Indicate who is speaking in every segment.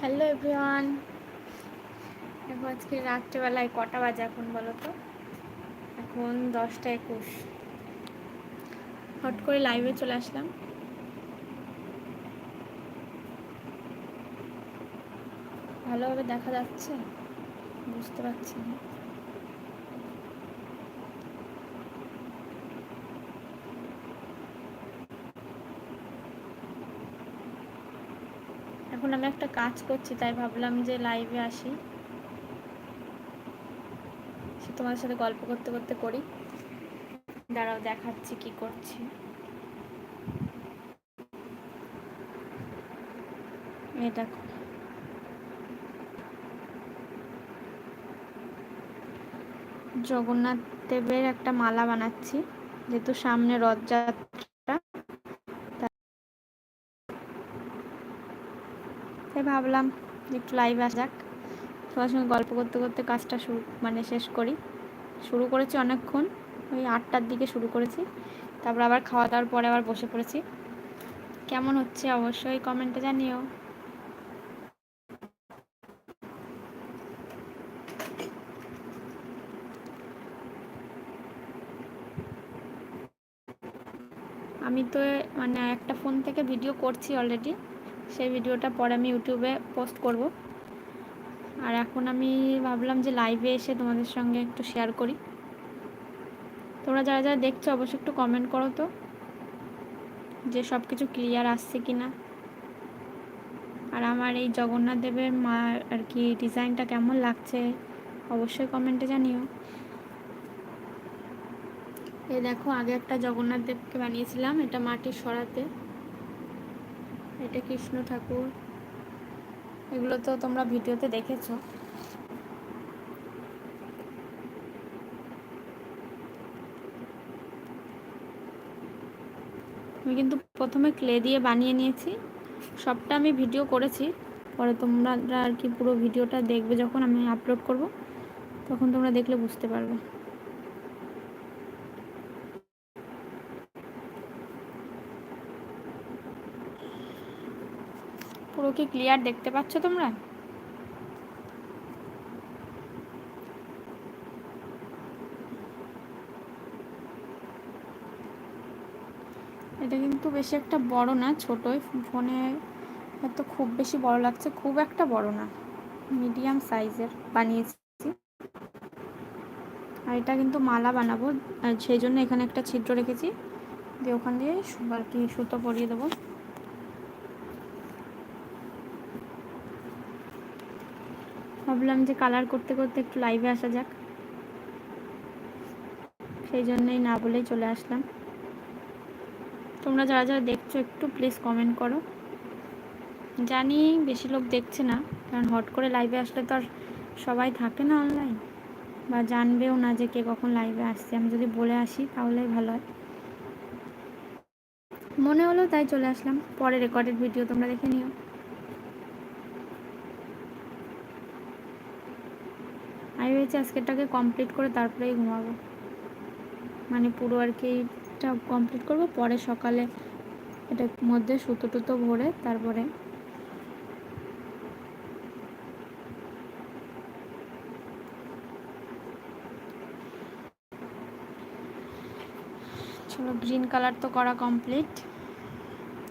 Speaker 1: Hello everyone. এখন আজকে রাত্রেবেলায় কটা বাজে এখন বলো তো? এখন দশটা একুশ। হট করে লাইভে চলে আসলাম। ভালোভাবে দেখা যাচ্ছে? বুঝতে পারছি না। এখন আমি একটা কাজ করছি, তাই ভাবলাম যে লাইভে আসি। সে তোমাদের সাথে গল্প করতে করতে করি। দাঁড়াও, দেখাচ্ছি কি করছি। দেখো। জগন্নাথ দেবের একটা মালা বানাচ্ছি, যেহেতু সামনে রথযাত্রা তাই ভাবলাম একটু লাইভ আসা যাক। তোমার সঙ্গে গল্প করতে করতে কাজটা শুরু মানে শেষ করি। শুরু করেছি অনেকক্ষণ, ওই আটটার দিকে শুরু করেছি। তারপর আবার খাওয়া দাওয়ার পরে আবার বসে পড়েছি। কেমন হচ্ছে অবশ্যই কমেন্টে জানিও। আমি তো মানে একটা ফোন থেকে ভিডিও করছি অলরেডি সেই ভিডিওটা পরে আমি ইউটিউবে পোস্ট করব। আর এখন আমি ভাবলাম যে লাইভে এসে তোমাদের সঙ্গে একটু শেয়ার করি। তোমরা যারা যারা দেখছ, অবশ্যই একটু কমেন্ট করো তো, যে সব কিছু ক্লিয়ার আসছে কি না আর আমার এই জগন্নাথ দেবের মা আর কি ডিজাইনটা কেমন লাগছে, অবশ্যই কমেন্টে জানিও। এই দেখো, আগে একটা জগন্নাথ দেবকে বানিয়েছিলাম, এটা মাটির সরাতে। এটা কৃষ্ণ ঠাকুর। এগুলো তো তোমরা ভিডিওতে দেখেছ। আমি কিন্তু প্রথমে ক্লে দিয়ে বানিয়ে নিয়েছি। সবটা আমি ভিডিও করেছি। পরে তোমরা আর কি পুরো ভিডিওটা দেখবে যখন আমি আপলোড করব, তখন তোমরা দেখলে বুঝতে পারবে। পুরো কি ক্লিয়ার দেখতে পাচ্ছ তোমরা? এটা কিন্তু বেশি একটা বড় না, ছোটই। ফোনে হয়তো খুব বেশি বড় লাগছে, খুব একটা বড় না। মিডিয়াম সাইজের বানিয়েছি। আর এটা কিন্তু মালা বানাবো সেই জন্য এখানে একটা ছিদ্র রেখেছি। দিয়ে ওখান দিয়ে কি সুতো পরিয়ে দেবো। ভাবলাম যে কালার করতে করতে একটু লাইভে আসা যাক। সেই জন্যই না বলেই চলে আসলাম। তোমরা যারা যারা দেখছ, একটু প্লিজ কমেন্ট করো। জানি বেশি লোক দেখছে না, কারণ হট করে লাইভে আসলে তো আর সবাই থাকে না অনলাইন বা জানবেও না যে কে কখন লাইভে আসছে। আমি যদি বলে আসি, তাহলেই ভালো হয়। মনে হলো তাই চলে আসলাম। পরে রেকর্ডেড ভিডিও তোমরা দেখে নিও। আমি ভেবেছি আজকেরটাকে কমপ্লিট করে তারপরেই ঘুমাবো। মানে পুরো আর কি এটা কমপ্লিট করব, পরে সকালে এটার মধ্যে সুতো টুতো ভরে তারপরে চলো গ্রিন কালার তো করা কমপ্লিট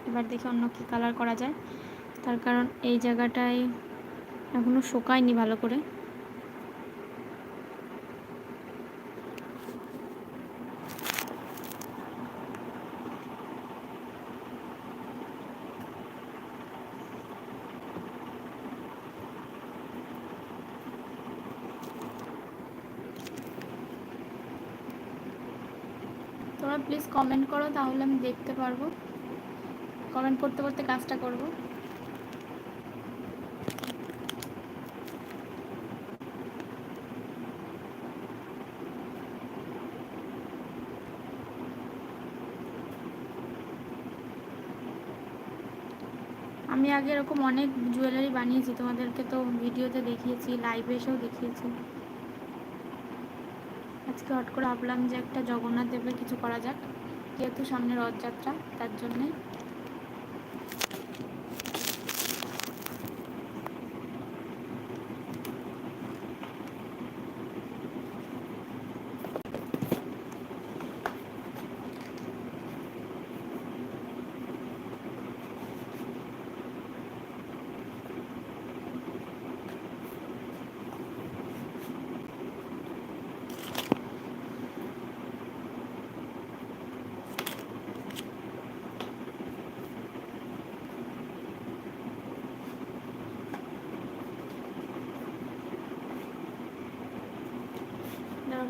Speaker 1: এবার দেখি অন্য কী কালার করা যায়। তার কারণ এই জায়গাটায় এখনও শুকায়নি ভালো করে। তোমরা প্লিজ কমেন্ট করো, তাহলে আমি দেখতে পারব। কমেন্ট করতে করতে কাজটা করব। আমি আগে এরকম অনেক জুয়েলারি বানিয়েছি, তোমাদেরকে তো ভিডিওতে দেখিয়েছি লাইভে এসেও দেখিয়েছি। আজকে হট করে ভাবলাম যে একটা জগন্নাথ দেবের কিছু করা যাক, যেহেতু সামনে রথযাত্রা, তার জন্যে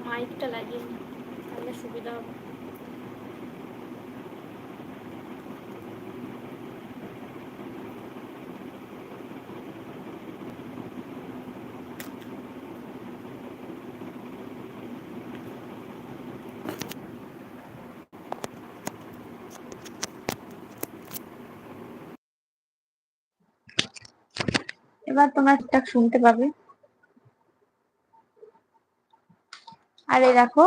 Speaker 1: মাইকটা লাগিয়ে নিই তাহলে সুবিধা হবে। এবার তোমরা ঠিকঠাক শুনতে পাবে। আর এই দেখো,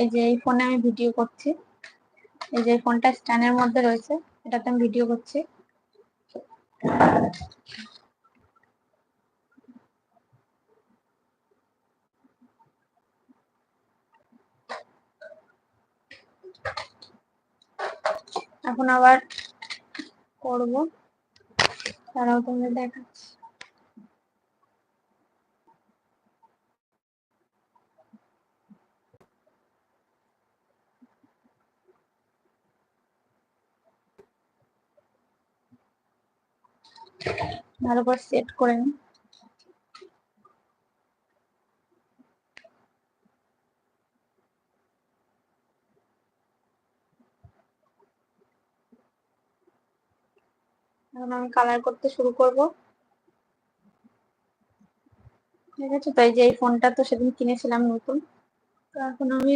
Speaker 1: এই যে এই ফোনে আমি ভিডিও করছি। এই যে ফোনটা স্ট্যান্ডের মধ্যে রয়েছে, এটাতে আমি ভিডিও করছি। এখন আবার করব। তারাও তোমরা দেখাচ্ছি ভালো করে সেট করে নিই। এখন আমি কালার করতে শুরু করব। ঠিক আছে, তো এই যে এই ফোনটা তো সেদিন কিনেছিলাম নতুন। তো এখন আমি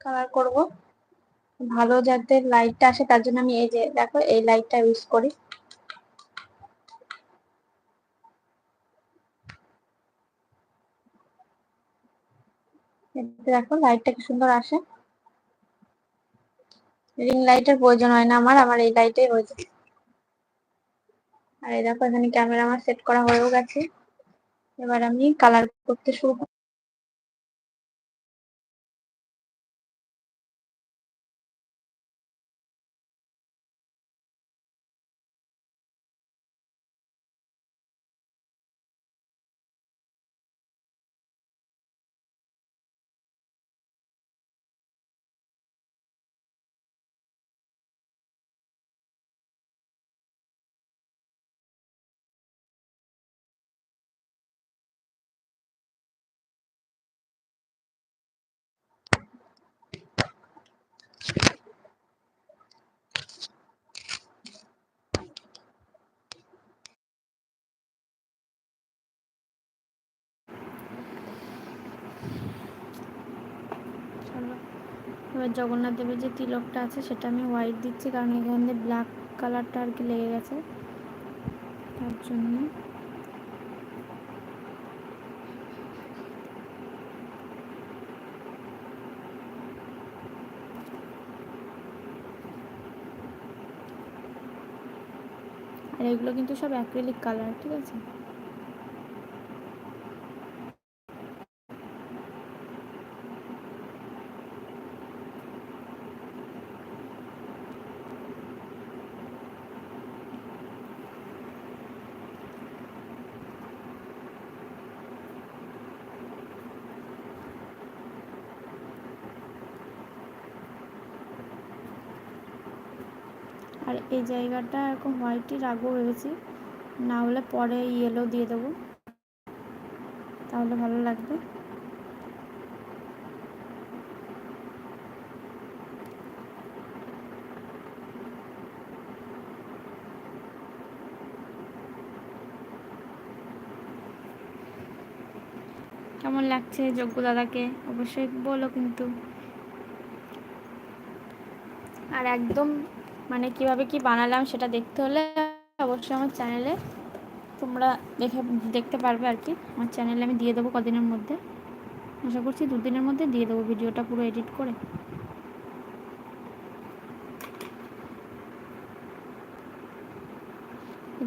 Speaker 1: কালার করব। ভালো যাতে লাইটটা আসে, তার জন্য আমি এই যে দেখো, এই লাইটটা ইউজ করি। দেখো লাইটটা কি সুন্দর আসে। রিং লাইটের প্রয়োজন হয় না আমার আমার এই লাইটেই হয়ে যায়। আর এই দেখো এখানে ক্যামেরা আমার সেট করা হয়েও গেছে। এবার আমি কালার করতে শুরু চলো এবার জগন্নাথ দেবের যে তিলকটা আছে, সেটা আমি হোয়াইট দিচ্ছি, কারণ এখানে ব্ল্যাক কালারটা আর কি লেগে গেছে। তার জন্য। আর এগুলো কিন্তু সব অ্যাক্রিলিক কালার ঠিক আছে? আর এই জায়গাটা এখন হোয়াইটই রাখব ভেবেছি। না হলে পরে ইয়েলো দিয়ে দেবো। তাহলে ভালো লাগবে। কেমন লাগছে যোগ্য দাদাকে? অবশ্যই বলো কিন্তু। আর একদম মানে কীভাবে কি বানালাম সেটা দেখতে হলে অবশ্যই আমার চ্যানেলে তোমরা দেখে দেখতে পারবে আর কি। আমার চ্যানেলে আমি দিয়ে দেবো কদিনের মধ্যে। আশা করছি দুদিনের মধ্যে দিয়ে দেবো ভিডিওটা পুরো এডিট করে।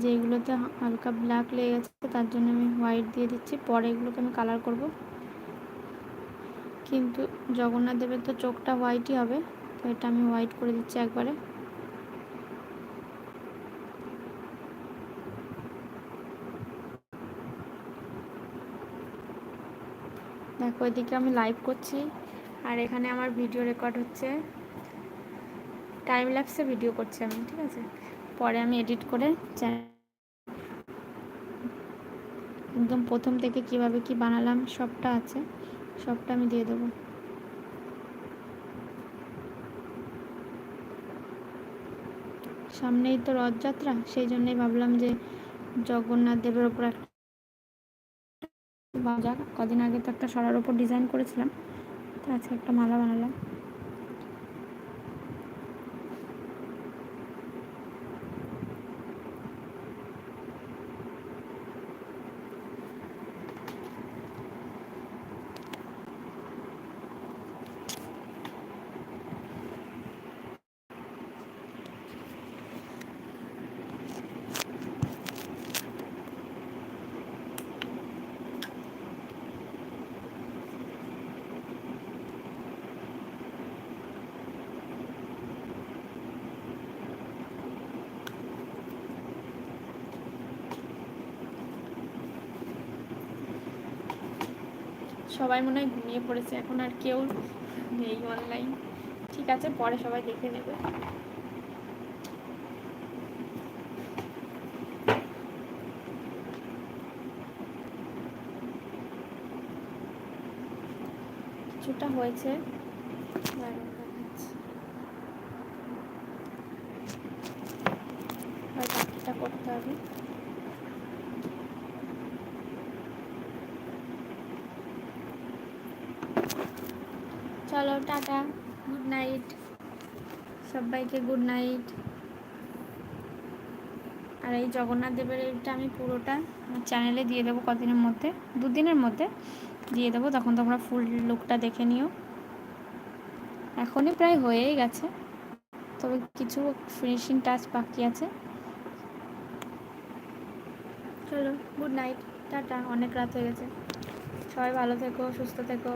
Speaker 1: যে এগুলোতে হালকা ব্ল্যাক লেগে গেছে, তার জন্য আমি হোয়াইট দিয়ে দিচ্ছি। পরে এগুলোকে আমি কালার করব। কিন্তু জগন্নাথ দেবের তো চোখটা হোয়াইটই হবে, তো এটা আমি হোয়াইট করে দিচ্ছি একবারে। দেখো, এদিকে আমি লাইভ করছি। আর এখানে আমার ভিডিও রেকর্ড হচ্ছে। টাইম ল্যাপসে ভিডিও করছি আমি, ঠিক আছে? পরে আমি এডিট করে একদম প্রথম থেকে কীভাবে কি বানালাম, সবটা আছে। সবটা আমি দিয়ে দেবো। সামনেই তো রথযাত্রা, সেই জন্যই ভাবলাম যে জগন্নাথ দেবের ওপর একটা বাজা কদিন আগে তো একটা সরার ওপর ডিজাইন করেছিলাম। তো আজকে একটা মালা বানালাম। সবাই মনে হয় ঘুমিয়ে পড়েছে, এখন আর কেউ নেই অনলাইন ঠিক আছে, পরে সবাই দেখে নেবে। কিছুটা হয়েছে। বাকিটা করতে হবে। চলো, টাটা গুড নাইট সবাইকে গুড নাইট আর এই জগন্নাথ দেবের আমি পুরোটা আমার চ্যানেলে দিয়ে দেবো কদিনের মধ্যে, দুদিনের মধ্যে দিয়ে দেবো, তখন তোমরা ফুল লুকটা দেখে নিও। এখনই প্রায় হয়েই গেছে, তবে কিছু ফিনিশিং টাচ বাকি আছে। চলো গুড নাইট টাটা, অনেক রাত হয়ে গেছে। সবাই ভালো থেকো, সুস্থ থেকো।